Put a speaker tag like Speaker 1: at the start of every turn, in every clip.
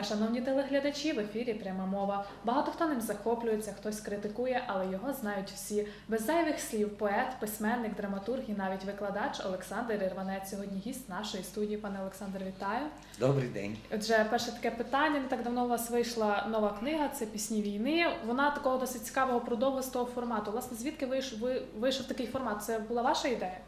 Speaker 1: дня, шановні телеглядачі. В ефірі пряма мова. Багато хто ним захоплюється, хтось критикує, але його знають всі. Без зайвих слів, поет, письменник, драматург і навіть викладач Олександр Ірванець. Сьогодні гість нашої студії. Пане Олександр, вітаю.
Speaker 2: Добрий день.
Speaker 1: Отже, перше таке питання. Не так давно у вас вийшла нова книга, це пісні війни. Вона такого досить цікавого продовгостого формату. Власне, звідки вийшов, ви, вийшов такий формат? Це була ваша ідея?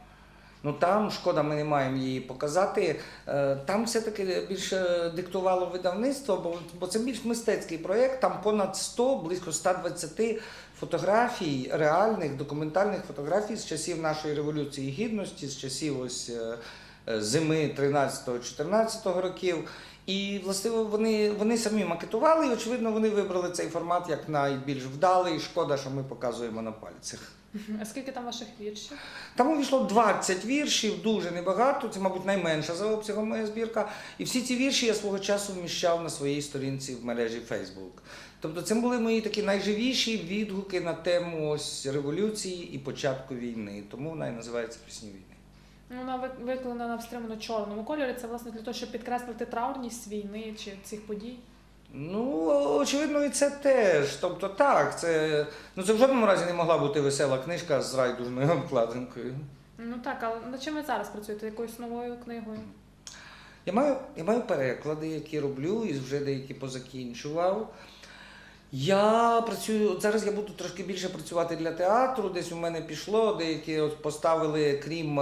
Speaker 2: Ну там шкода, ми не маємо її показати. Е, Там все-таки більше диктувало видавництво, бо, бо це більш мистецький проєкт. Там понад 100, близько 120 фотографій, реальних документальних фотографій з часів нашої революції гідності, з часів ось е, зими 13-14 років. І власне вони, вони самі макетували, і очевидно, вони вибрали цей формат як найбільш вдалий. Шкода, що ми показуємо на пальцях.
Speaker 1: А скільки там ваших віршів?
Speaker 2: Там увійшло 20 віршів, дуже небагато. Це, мабуть, найменша за обсягом моя збірка. І всі ці вірші я свого часу вміщав на своїй сторінці в мережі Facebook. Тобто це були мої такі найживіші відгуки на тему ось революції і початку війни. Тому вона і називається Пісні війни.
Speaker 1: Вона вик- викладена в стримано чорному кольорі. Це власне для того, щоб підкреслити траурність війни чи цих подій.
Speaker 2: Ну, очевидно, і це теж. Тобто, так, це, ну, це в жодному разі не могла бути весела книжка з райдужною обкладинкою.
Speaker 1: Ну так, але над чим ви зараз працюєте? Якоюсь новою книгою?
Speaker 2: Я маю, я маю переклади, які роблю, і вже деякі позакінчував. Я працюю, от зараз я буду трошки більше працювати для театру. Десь у мене пішло, деякі от поставили, крім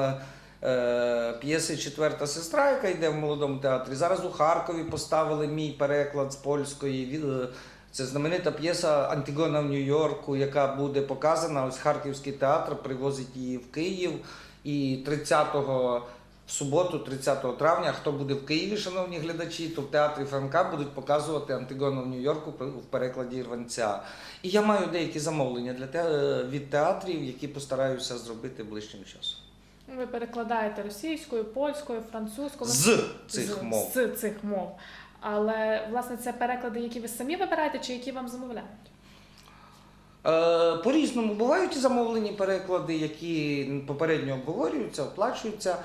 Speaker 2: п'єси Четверта сестра, яка йде в молодому театрі. Зараз у Харкові поставили мій переклад з польської. е, Це знаменита п'єса Антигона в Нью-Йорку, яка буде показана. Ось Харківський театр привозить її в Київ. І 30-го в суботу, 30 травня, хто буде в Києві, шановні глядачі, то в театрі Франка будуть показувати Антигону в Нью-Йорку в перекладі Ірванця. І я маю деякі замовлення для те, від театрів, які постараюся зробити ближчим часом.
Speaker 1: Ви перекладаєте російською, польською, французькою.
Speaker 2: З цих мов.
Speaker 1: З цих мов. Але власне це переклади, які ви самі вибираєте, чи які вам замовляють?
Speaker 2: Е, По-різному бувають і замовлені переклади, які попередньо обговорюються, оплачуються.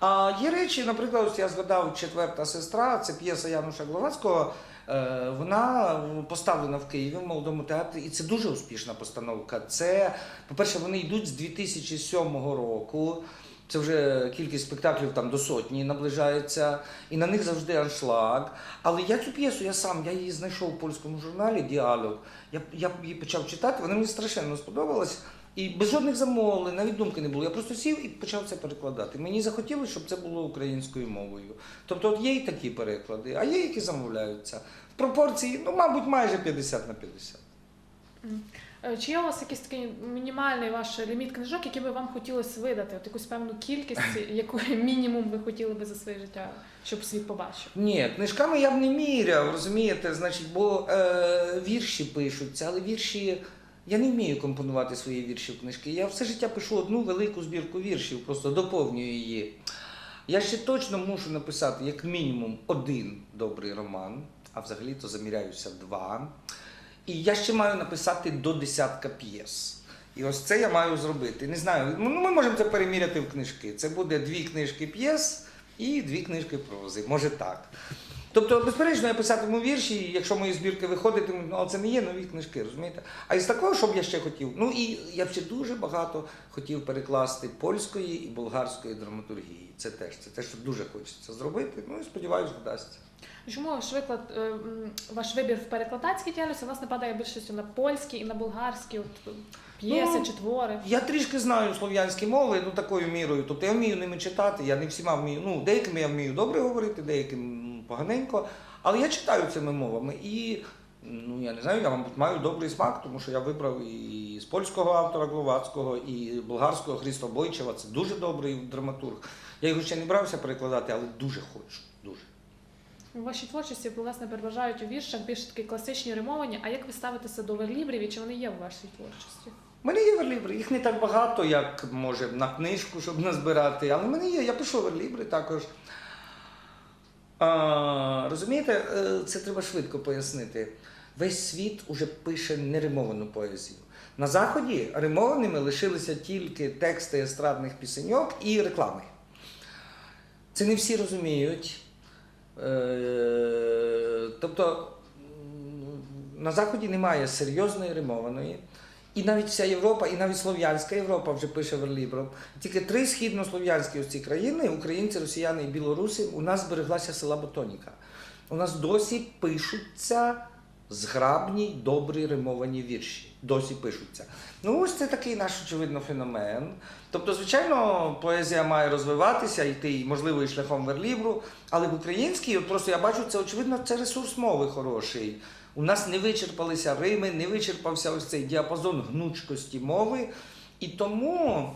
Speaker 2: А є речі, наприклад, ось я згадав четверта сестра, це п'єса Януша Гловацького. Е, Вона поставлена в Києві в молодому театрі, і це дуже успішна постановка. Це, по-перше, вони йдуть з 2007 року. Це вже кількість спектаклів там до сотні наближається, і на них завжди аншлаг. Але я цю п'єсу, я сам, я її знайшов у польському журналі Діалог. Я, я її почав читати, вона мені страшенно сподобалась. І без жодних замовлень, навіть думки не було. Я просто сів і почав це перекладати. Мені захотілося, щоб це було українською мовою. Тобто, от є і такі переклади, а є, які замовляються. В пропорції, ну, мабуть, майже 50 на 50.
Speaker 1: Е, Чи є у вас якийсь такий мінімальний ваш ліміт книжок, які би вам хотілося видати? От якусь певну кількість, яку мінімум ви хотіли би за своє життя, щоб світ побачив?
Speaker 2: Ні, книжками я б не міряв, розумієте, значить, бо е, вірші пишуться, але вірші. Я не вмію компонувати свої вірші в книжки. Я все життя пишу одну велику збірку віршів, просто доповнюю її. Я ще точно мушу написати як мінімум один добрий роман, а взагалі-то заміряюся два. І я ще маю написати до десятка п'єс. І ось це я маю зробити. Не знаю, ну ми можемо це переміряти в книжки. Це буде дві книжки п'єс і дві книжки прози. Може так. Тобто, безперечно, я писатиму вірші, якщо мої збірки виходитимуть, ну це не є нові книжки, розумієте? А із такого, що б я ще хотів, ну і я б ще дуже багато хотів перекласти польської і болгарської драматургії. Це теж це те, що дуже хочеться зробити. Ну і сподіваюся, вдасться.
Speaker 1: Чому ваш виклад, е, ваш вибір в перекладацькій діяльності власне падає більшістю на польській і на болгарській от, е, п'єси
Speaker 2: Ну,
Speaker 1: чи твори?
Speaker 2: Я трішки знаю слов'янські мови, ну такою мірою. Тобто я вмію ними читати, я не всіма вмію. Ну, деякими я вмію добре говорити, деяким поганенько. Але я читаю цими мовами. І ну я не знаю, я мабуть маю добрий смак, тому що я вибрав і з польського автора Гловацького, і болгарського Хрісто Бойчева. Це дуже добрий драматург. Я його ще не брався перекладати, але дуже хочу. Дуже.
Speaker 1: У вашій творчості власне переважають у віршах більш такі класичні римовані. А як ви ставитеся до верлібрів і чи вони є у вашій творчості?
Speaker 2: У мене є верлібри. Їх не так багато, як може на книжку, щоб назбирати. Але в мене є. Я пишу верлібри також. А, розумієте, е, це треба швидко пояснити. Весь світ уже пише неримовану поезію. На Заході римованими лишилися тільки тексти естрадних пісеньок і реклами. Це не всі розуміють. Е, тобто на Заході немає серйозної римованої. І навіть вся Європа, і навіть Слов'янська Європа вже пише верлібром. Тільки три східнослов'янські ось ці країни, українці, росіяни і білоруси, у нас збереглася села Ботоніка. У нас досі пишуться зграбні, добрі римовані вірші. Досі пишуться. Ну, ось це такий наш, очевидно, феномен. Тобто, звичайно, поезія має розвиватися, йти, можливо, і шляхом верлібру, але в українській, от просто я бачу, це очевидно, це ресурс мови хороший. У нас не вичерпалися рими, не вичерпався ось цей діапазон гнучкості мови. І тому,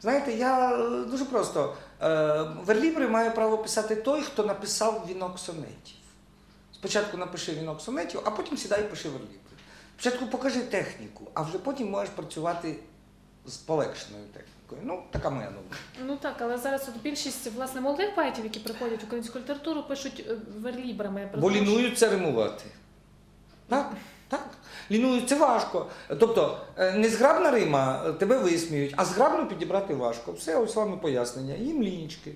Speaker 2: знаєте, я е, дуже просто. Е, верлібри має право писати той, хто написав вінок сонетів. Спочатку напиши вінок сонетів, а потім сідай і пиши верлібри. Спочатку покажи техніку, а вже потім можеш працювати з полегшеною технікою. Ну, така моя думка.
Speaker 1: Ну так, але зараз от більшість власне молодих поетів, які приходять в українську літературу, пишуть е, верлібрами.
Speaker 2: Бо лінуються римувати. Так, так. Лінують, це важко. Тобто, е, незграбна рима е, тебе висміють, а зграбну підібрати важко. Все, ось вам пояснення. Їм лінічки.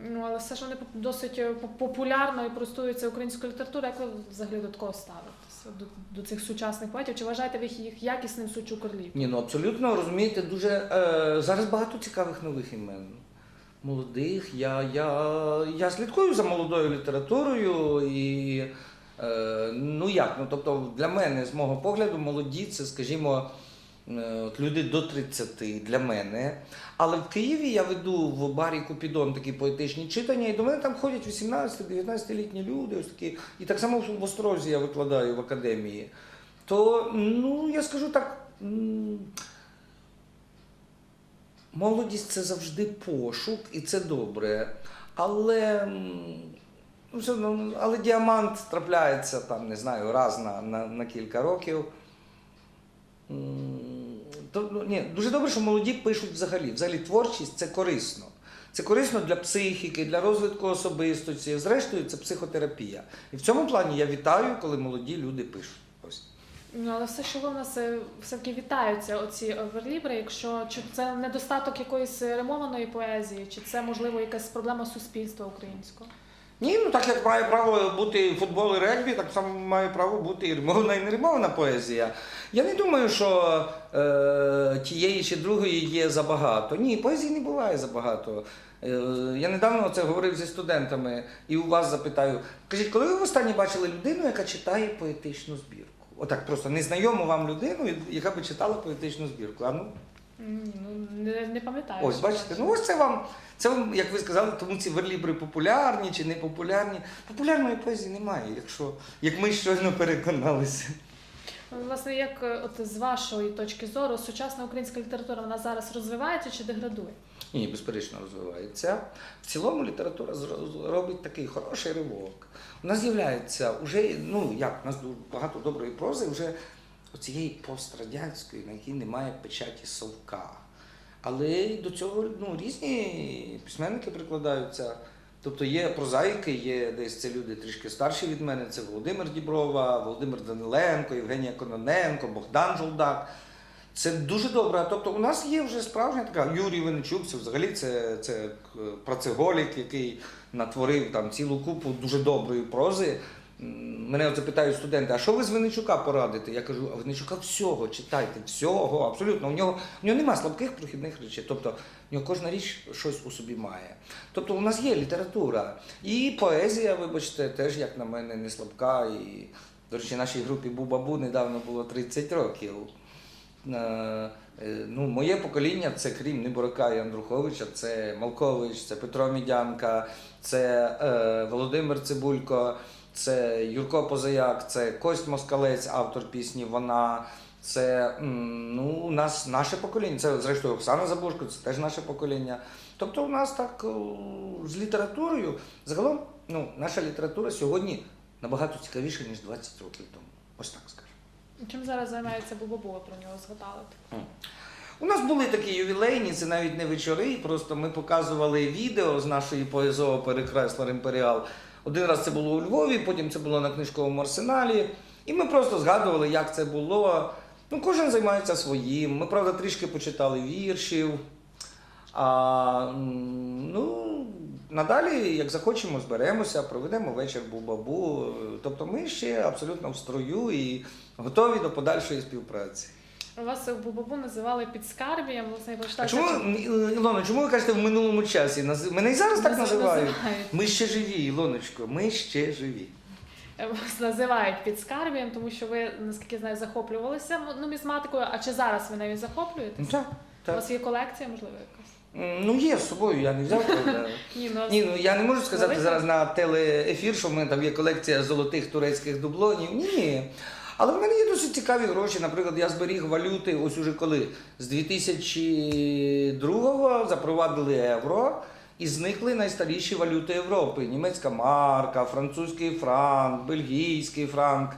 Speaker 1: Ну але все ж вони досить е, популярно і користуються українською літературою. Як ви взагалі до такого ставитеся? До, до цих сучасних поетів? Чи вважаєте ви їх якісним сучу корлів?
Speaker 2: Ні, ну абсолютно розумієте, дуже е, зараз багато цікавих нових імен. Молодих. Я, я, я слідкую за молодою літературою і ну як, ну тобто для мене, з мого погляду, молоді це, скажімо, е, от люди до 30 для мене. Але в Києві я веду в барі Купідон такі поетичні читання, і до мене там ходять 18-19-літні люди, ось такі. І так само в Острозі я викладаю в академії. То, ну, я скажу так. Молодість це завжди пошук, і це добре. Але, ну, все одно, але діамант трапляється там, не знаю, раз на, на, на кілька років. То, ну, ні, дуже добре, що молоді пишуть взагалі. Взагалі творчість це корисно. Це корисно для психіки, для розвитку особистості. Зрештою, це психотерапія. І в цьому плані я вітаю, коли молоді люди пишуть. Ось.
Speaker 1: Ну але все, що ви в нас е, все-таки вітаються оці е, верлібри, якщо чи це недостаток якоїсь римованої поезії, чи це можливо якась проблема суспільства українського?
Speaker 2: Ні, ну так як має право бути футбол і регбі, так само має право бути і римована, і неримована поезія. Я не думаю, що е, тієї чи другої є забагато. Ні, поезії не буває забагато. Е, я недавно це говорив зі студентами і у вас запитаю: кажіть, коли ви востаннє бачили людину, яка читає поетичну збірку? Отак просто незнайому вам людину, яка би читала поетичну збірку. А ну,
Speaker 1: Ні, ну не, не пам'ятаю.
Speaker 2: Ось,
Speaker 1: що
Speaker 2: бачите,
Speaker 1: бачила.
Speaker 2: ну ось це вам, це вам, як ви сказали, тому ці верлібри популярні чи не популярні. Популярної поезії немає, якщо як ми щойно переконалися.
Speaker 1: Власне, як е, от з вашої точки зору, сучасна українська література вона зараз розвивається чи деградує?
Speaker 2: Ні, безперечно розвивається. В цілому література робить такий хороший ривок. У нас з'являється вже, ну як, у нас багато доброї прози, вже оцієї пострадянської, на якій немає печаті совка. Але до цього ну, різні письменники прикладаються. Тобто є прозаїки, є десь це люди трішки старші від мене. Це Володимир Діброва, Володимир Даниленко, Євгенія Кононенко, Богдан Жолдак. Це дуже добре. Тобто у нас є вже справжня така Юрій Винничук, це взагалі це, це е, працеголік, який натворив там цілу купу дуже доброї прози. Мене от запитають студенти, а що ви з Винничука порадите? Я кажу, а Винничука всього читайте, всього, абсолютно. У нього, у нього немає слабких прохідних речей. Тобто у нього кожна річ щось у собі має. Тобто у нас є література. І поезія, вибачте, теж, як на мене, не слабка. І, до речі, нашій групі Бубабу недавно було 30 років. Е, е, Ну, моє покоління це крім Неборака і Андруховича, це Малкович, це Петро Мідянка, це е, Володимир Цибулько, це Юрко Позаяк, це Кость Москалець, автор пісні Вона. Це ну, у нас наше покоління. Це зрештою Оксана Забушко, це теж наше покоління. Тобто, у нас так з літературою загалом ну, наша література сьогодні набагато цікавіша, ніж 20 років тому. Ось так скажу.
Speaker 1: Чим зараз займається Бубабу, ви про нього згадали?
Speaker 2: У нас були такі ювілейні, це навіть не вечори, просто ми показували відео з нашої поезово перекреслер Імперіал. Один раз це було у Львові, потім це було на книжковому арсеналі. І ми просто згадували, як це було. Ну, кожен займається своїм. Ми, правда, трішки почитали віршів. А, ну, надалі, як захочемо, зберемося, проведемо вечір бу-бабу. Тобто ми ще абсолютно в строю і готові до подальшої співпраці.
Speaker 1: Вас Бубабу називали підскарбієм, власне,
Speaker 2: А чому, Ілона, чому ви кажете в минулому часі? Мене і зараз так називають.
Speaker 1: називають.
Speaker 2: Ми ще живі, Ілоночко, ми ще живі.
Speaker 1: Вас називають підскарбієм, тому що ви, наскільки я знаю, захоплювалися нумізматикою. А чи зараз ви нею захоплюєтесь?
Speaker 2: Ну, Так,
Speaker 1: У вас є колекція, можливо, якась?
Speaker 2: Ну, є з собою, я не взяв.
Speaker 1: Ні, ну,
Speaker 2: Ні, ну я не можу сказати зараз на телеефір, що в мене там є колекція золотих турецьких дублонів. Ні. Але в мене є досить цікаві гроші. Наприклад, я зберіг валюти ось уже коли з 2002-го запровадили євро і зникли найстаріші валюти Європи: німецька марка, французький франк, бельгійський франк.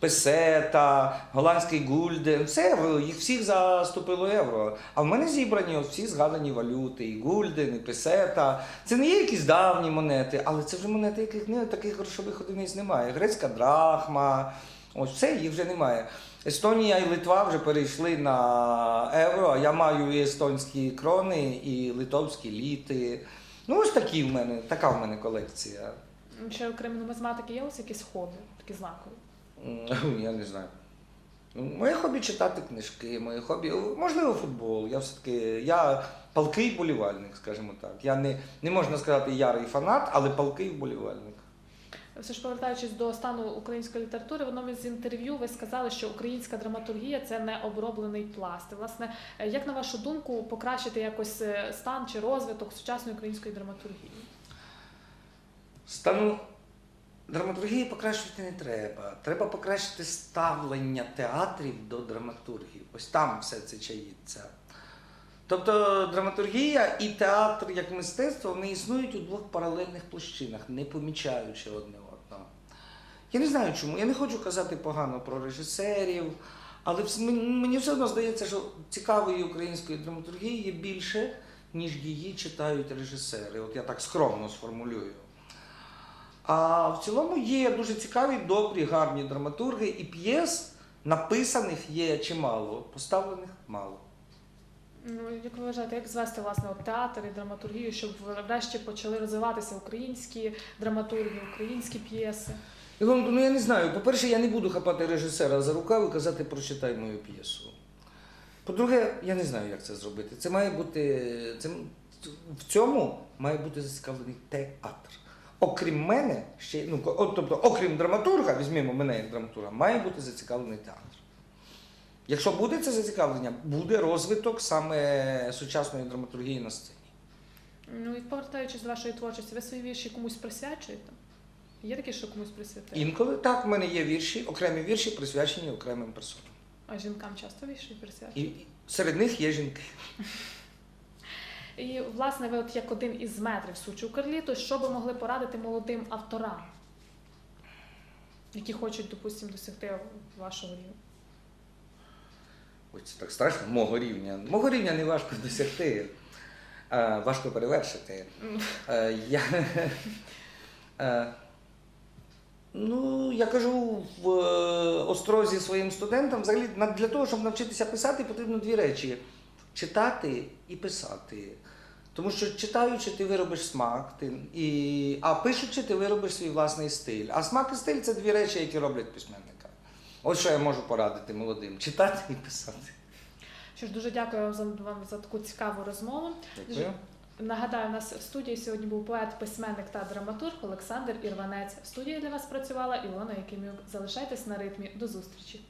Speaker 2: Песета, голландський гульден, все їх всіх заступило євро. А в мене зібрані ось всі згадані валюти, і гульден, і песета. Це не є якісь давні монети, але це вже монети, яких не таких грошових одиниць немає. Грецька драхма, ось все, їх вже немає. Естонія і Литва вже перейшли на євро, а я маю і естонські крони, і литовські літи. Ну, ось такі в мене, така в мене колекція.
Speaker 1: Ще окрім нумізматики є вас якісь хобі, такі знакові?
Speaker 2: Я не знаю. Ну, Моє хобі читати книжки, моє хобі, можливо, футбол. Я все-таки я палкий вболівальник, скажімо так. Я не, не можна сказати ярий фанат, але палкий вболівальник.
Speaker 1: Все ж повертаючись до стану української літератури, в одному з інтерв'ю ви сказали, що українська драматургія це не оброблений пласт. Власне, як на вашу думку, покращити якось е, стан чи розвиток сучасної української драматургії?
Speaker 2: Стану драматургії покращувати не треба. Треба покращити ставлення театрів до драматургії. Ось там все це чаїться. Тобто драматургія і театр як мистецтво вони існують у двох паралельних площинах, не помічаючи одне одного. Я не знаю чому. Я не хочу казати погано про режисерів, але мені все одно здається, що цікавої української драматургії є більше, ніж її читають режисери. От я так скромно сформулюю. А в цілому є дуже цікаві, добрі, гарні драматурги, і п'єс написаних є чимало, поставлених мало.
Speaker 1: Ну, як ви вважаєте, як звести власне от театр і драматургію, щоб врешті почали розвиватися українські драматурги, українські п'єси?
Speaker 2: Ілон, ну я не знаю. По-перше, я не буду хапати режисера за рукав і казати прочитай мою п'єсу. По-друге, я не знаю, як це зробити. Це має бути. Це, в цьому має бути зацікавлений театр. Окрім мене, ще, ну, от, тобто, окрім драматурга, візьмімо мене як драматурга, має бути зацікавлений театр. Якщо буде це зацікавлення, буде розвиток саме сучасної драматургії на сцені.
Speaker 1: Ну і повертаючись до вашої творчості, ви свої вірші комусь присвячуєте? Є таке, що комусь присвятили?
Speaker 2: Інколи так, в мене є вірші, окремі вірші, присвячені окремим персонам.
Speaker 1: А жінкам часто вірші присвячують?
Speaker 2: І серед них є жінки.
Speaker 1: І власне, ви от як один із метрів сучу Карліту, що би могли порадити молодим авторам, які хочуть, допустимо, досягти вашого рівня?
Speaker 2: Це так страшно, мого рівня. Мого рівня не важко досягти, важко перевершити. Е, Я, е, ну, я кажу в е, острозі своїм студентам, взагалі для того, щоб навчитися писати, потрібно дві речі: читати і писати. Тому що читаючи, ти виробиш смак, ти, і, а пишучи, ти виробиш свій власний стиль. А смак і стиль це дві речі, які роблять письменника. Ось що я можу порадити молодим: читати і писати.
Speaker 1: Що ж, дуже дякую вам за, вам за таку цікаву розмову.
Speaker 2: Дякую.
Speaker 1: Нагадаю, у нас в студії сьогодні був поет, письменник та драматург Олександр Ірванець. В студії для вас працювала Ілона Якимюк. Залишайтесь на ритмі. До зустрічі.